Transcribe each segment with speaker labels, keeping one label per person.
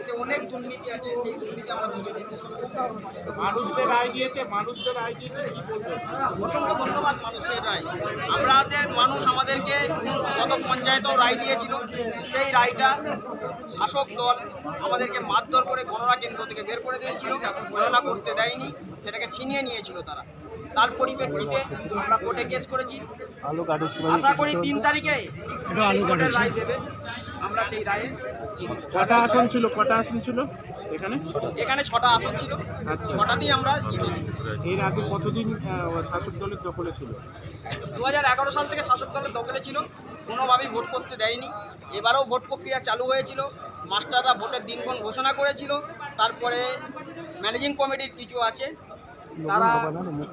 Speaker 1: এতে অনেক দুর্নীতি আছে মানুষের রায় দিয়েছে, মানুষের রায় দিয়েছে, কি বলব
Speaker 2: অসংখ্য ধন্যবাদ মানুষের রায়। আমাদের মানুষ আমাদেরকে গত পঞ্চায়েতও রায় দিয়েছিল, সেই রায়টা শাসক দল আমাদেরকে মারধর করে গণনা কেন্দ্র থেকে বের করে দিয়েছিল গণনা করতে দেয়নি, সেটাকে ছিনিয়ে নিয়েছিল তারা। তার পরিপ্রেক্ষিতে আমরা কোর্টে কেস করেছি। আশা করি তিন তারিখে রায় দেবে। আমরা সেই রায়ে।
Speaker 1: কটা আসন ছিল? কটা আসন ছিল এখানে?
Speaker 2: এখানে ছটা আসন ছিল।
Speaker 1: আচ্ছা।
Speaker 2: ছটাতেই আমরা জিতেছি।
Speaker 1: এর আগে কতদিন শাসক দলের দখলে ছিল?
Speaker 2: দু হাজার এগারো সাল থেকে শাসক দলের দখলে ছিল। কোনোভাবেই ভোট করতে দেয়নি। এবারেও ভোট প্রক্রিয়া চালু হয়েছিল। মাস্টাররা ভোটের দিনক্ষণ ঘোষণা করেছিল। তারপরে ম্যানেজিং কমিটির কিছু আছে। তারা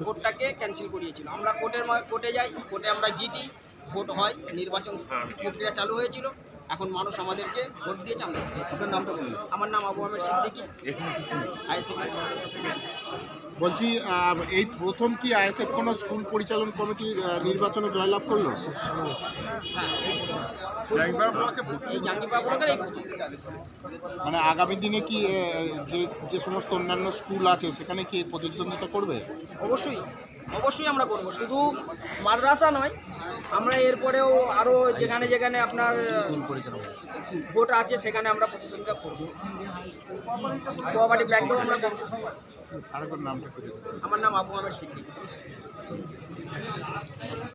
Speaker 2: ভোটটাকে ক্যান্সেল করিয়েছিল। আমরা কোর্টের কোর্টে যাই কোর্টে আমরা জিতি ভোট হয় নির্বাচন প্রক্রিয়া চালু হয়েছিল। এখন মানুষ আমাদেরকে ভোট দিয়েছে। আমরা। আমার নাম আবু আহমেদ সিদ্দিকি। আইএসএফ
Speaker 1: বলছি এই প্রথম কি আইএসএফ কোনো স্কুল পরিচালন কমিটি নির্বাচনে জয়লাভ করল?
Speaker 2: হ্যাঁ
Speaker 1: মানে আগামী দিনে কি যে যে সমস্ত অন্যান্য স্কুল আছে সেখানে কি প্রতিদ্বন্দ্বিতা করবে?
Speaker 2: অবশ্যই। অবশ্যই আমরা করব। শুধু মাদ্রাসা নয় আমরা এরপরেও আরও যেখানে যেখানে আপনার ভোট আছে সেখানে আমরা প্রতিদ্বন্দ্বিতা করব। কোয়াবাটি ব্যাংকেও আমরা। আমার নাম আবু আহমেদ সিদ্দিক।